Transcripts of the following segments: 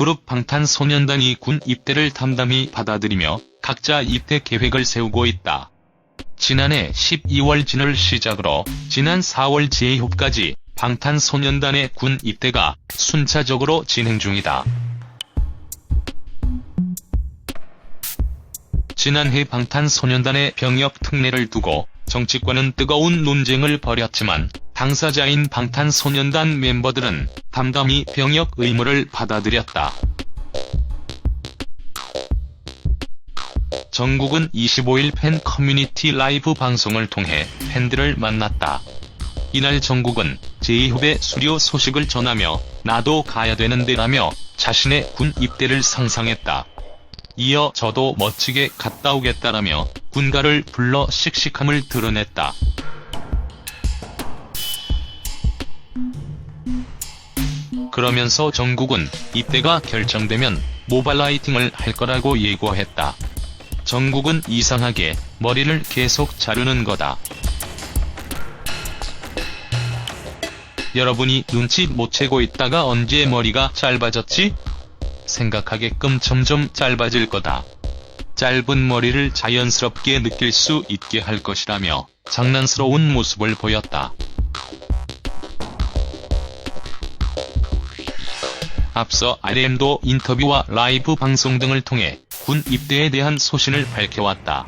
그룹 방탄소년단이 군 입대를 담담히 받아들이며 각자 입대 계획을 세우고 있다. 지난해 12월 진을 시작으로 지난 4월 제이홉까지 방탄소년단의 군 입대가 순차적으로 진행 중이다. 지난해 방탄소년단의 병역 특례를 두고 정치권은 뜨거운 논쟁을 벌였지만 당사자인 방탄소년단 멤버들은 담담히 병역 의무를 받아들였다. 정국은 25일 팬 커뮤니티 라이브 방송을 통해 팬들을 만났다. 이날 정국은 제이홉의 수료 소식을 전하며 나도 가야 되는데라며 자신의 군 입대를 상상했다. 이어 저도 멋지게 갔다 오겠다라며 군가를 불러 씩씩함을 드러냈다. 그러면서 정국은 입대가 결정되면 모발라이팅을 할 거라고 예고했다. 정국은 이상하게 머리를 계속 자르는 거다. 여러분이 눈치 못 채고 있다가 언제 머리가 짧아졌지? 생각하게끔 점점 짧아질 거다. 짧은 머리를 자연스럽게 느낄 수 있게 할 것이라며 장난스러운 모습을 보였다. 앞서 RM도 인터뷰와 라이브 방송 등을 통해 군 입대에 대한 소신을 밝혀왔다.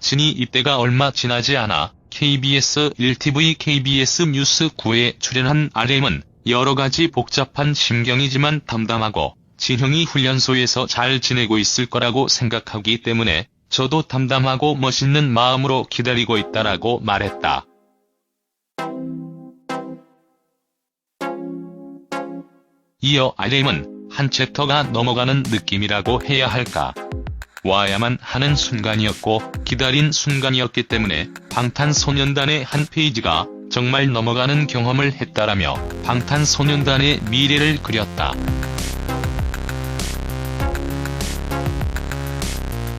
진이 입대가 얼마 지나지 않아 KBS 1TV KBS 뉴스 9에 출연한 RM은 여러 가지 복잡한 심경이지만 담담하고 진형이 훈련소에서 잘 지내고 있을 거라고 생각하기 때문에 저도 담담하고 멋있는 마음으로 기다리고 있다라고 말했다. 이어 RM은 한 챕터가 넘어가는 느낌이라고 해야 할까. 와야만 하는 순간이었고 기다린 순간이었기 때문에 방탄소년단의 한 페이지가 정말 넘어가는 경험을 했다라며 방탄소년단의 미래를 그렸다.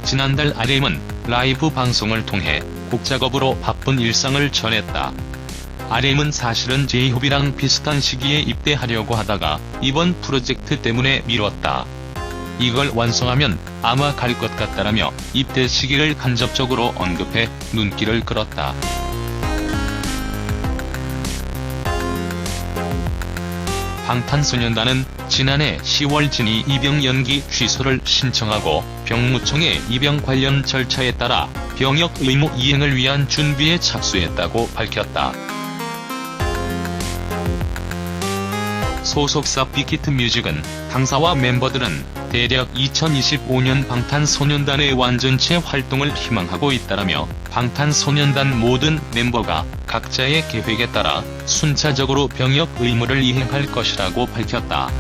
지난달 RM은 라이브 방송을 통해 곡 작업으로 바쁜 일상을 전했다. RM은 사실은 제이홉이랑 비슷한 시기에 입대하려고 하다가 이번 프로젝트 때문에 미뤘다. 이걸 완성하면 아마 갈 것 같다라며 입대 시기를 간접적으로 언급해 눈길을 끌었다. 방탄소년단은 지난해 10월 진이 입영 연기 취소를 신청하고 병무청의 입영 관련 절차에 따라 병역 의무 이행을 위한 준비에 착수했다고 밝혔다. 소속사 빅히트 뮤직은 당사와 멤버들은 대략 2025년 방탄소년단의 완전체 활동을 희망하고 있다라며 방탄소년단 모든 멤버가 각자의 계획에 따라 순차적으로 병역 의무를 이행할 것이라고 밝혔다.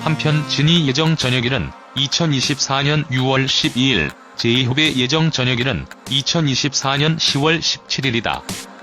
한편 진이 예정 전역일은 2024년 6월 12일, 제이홉의 예정 전역일은 2024년 10월 17일이다.